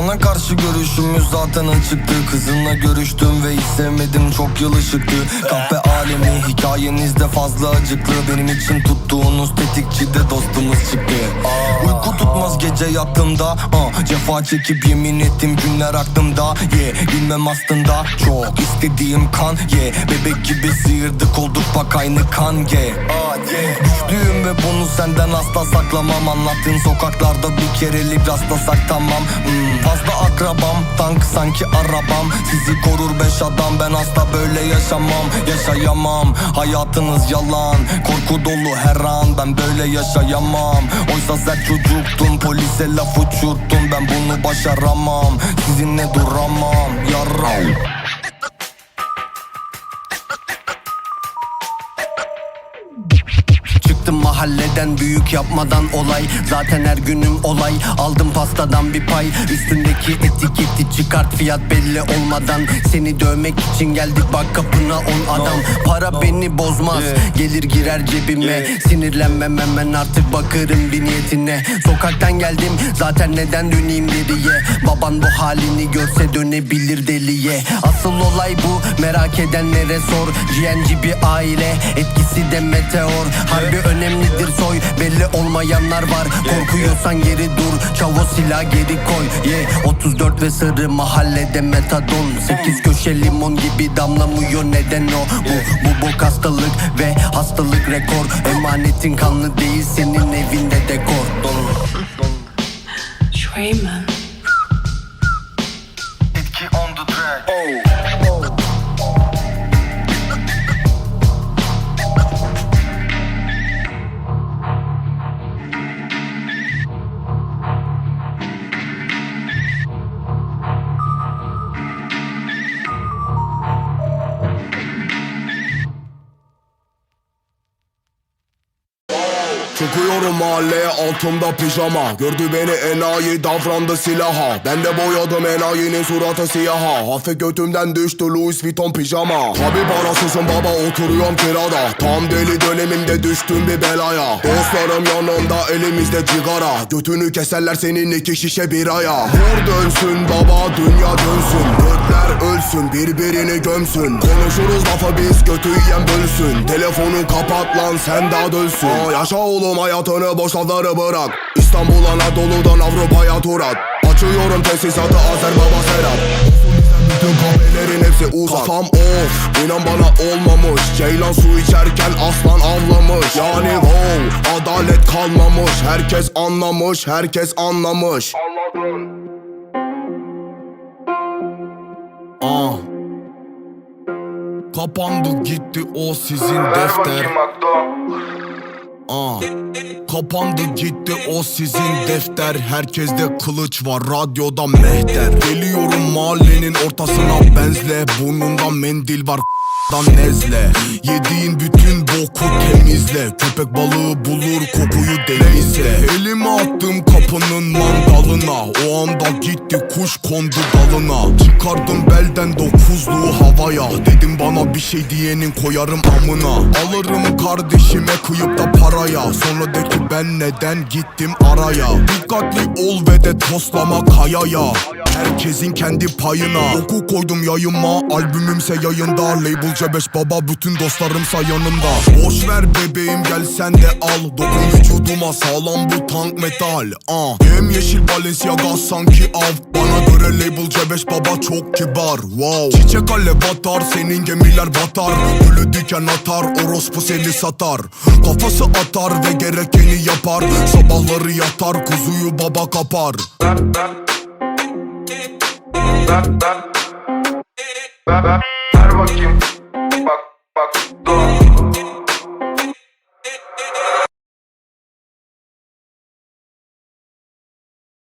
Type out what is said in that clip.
Sana karşı görüşümüz zaten açıktı. Kızınla görüştüm ve hiç sevmedim çok yıl ışıktı. Kahpe alemi hikayenizde fazla acıklı. Benim için tuttuğunuz tetikçi de dostumuz çıktı. Uyku tutmaz gece yattığımda. Ah, Cefa çekip yemin ettim günler aklımda. Yeah, Bilmem aslında çok istediğim kan. Yeah, Bebek gibi sıyırdık olduk bak aynı kan. Ah, yeah. Düştüğüm ve bunu senden asla saklamam. Anlattığın sokaklarda bir kerelik rastlasak tamam. Hmm, Fazla akrabam. Tank sanki arabam. Sizi korur beş adam. Ben asla böyle yaşamam. Yaşayamam. Hayatınız yalan. Korku dolu her an. Ben böyle yaşayamam. Oysa sen çocuktun. Polise laf uçurttun Ben bunu başaramam. Sizinle duramam. Yaram mahalleden büyük yapmadan olay. Zaten her günüm olay. Aldım pastadan bir pay. Üstündeki etiketi çıkart. Fiyat belli olmadan Seni dövmek için geldik. Bak kapına on adam. Para beni bozmaz. Gelir girer cebime. Sinirlenmem hemen artık bakarım bir niyetine. Sokaktan geldim. Zaten neden döneyim geriye Baban bu halini görse dönebilir deliye. Asıl olay bu. Merak edenlere sor? GNG bir aile etkisi de meteor. Harbi önemlidir soy belli olmayanlar var. Korkuyorsan geri dur çavo silah geri koy. Yeah. 34 ve sarı mahallede metadon. 8 köşe limon gibi damlamıyor neden o? Bu bu bu hastalık ve hastalık rekor. Emanetin kanlı değil senin evinde dekor. Trayman. Etki Çıkıyorum mahalleye altımda pijama. Gördü beni enayi davrandı silaha. Ben de boyadım enayinin suratı siyaha. Hafif götümden düştü Louis Vuitton pijama. Tabi parasızım baba oturuyorum kirada. Tam deli dönemimde düştüm bir belaya. Dostlarım yanımda elimizde cigara. Götünü keserler senin iki şişe biraya Vur dönsün baba dünya dönsün. Gökler ölsün birbirini gömsün. Konuşuruz lafı biz götü yiyen bölsün. Telefonu kapat lan sen daha dölsün Aa, Yaşa oğlum hayatını boş lafları bırak. İstanbul Anadolu'dan Avrupa'ya tur at. Açıyorum tesisatı Azer Baba Serap bütün kahvelerin hepsi uzak. Kafam off inan bana olmamış. Ceylan su içerken aslan avlamış. Yani wow adalet kalmamış. Herkes anlamış herkes anlamış. Aa. Kapandı gitti o sizin defter Aa. Kapandı gitti o sizin defter. Herkeste kılıç var radyoda mehter. Geliyorum mahallenin ortasına benzle. Burnunda mendil var nezle. Yediğin bütün boku temizle. Köpek balığı bulur kokuyu denizde Elimi attım kapının mandalına. O anda gitti kuş kondu dalına. Çıkardım belden dokuzluğu havaya. Dedim bana bir şey diyenin koyarım amına. Alırım kardeşime kıyıp da paraya. Sonra de ki ben neden gittim araya? Dikkatli ol ve de toslama kayaya. Herkesin kendi payına. Oku koydum yayıma. Albümümse yayında. Label C5 baba. Bütün dostlarımsa yanımda. Boş ver bebeğim gel sen de al. Dokun vücuduma sağlam bu tank metal. Uh. Yem yeşil Balenciaga sanki av Bana göre label C5 baba çok kibar Wow. Çiçek alev batar senin gemiler batar. Gülü diken atar orospu seni satar. Kafası atar ve gerekeni yapar. Sabahları yatar kuzuyu baba kapar. Ver bakayım. Bak bak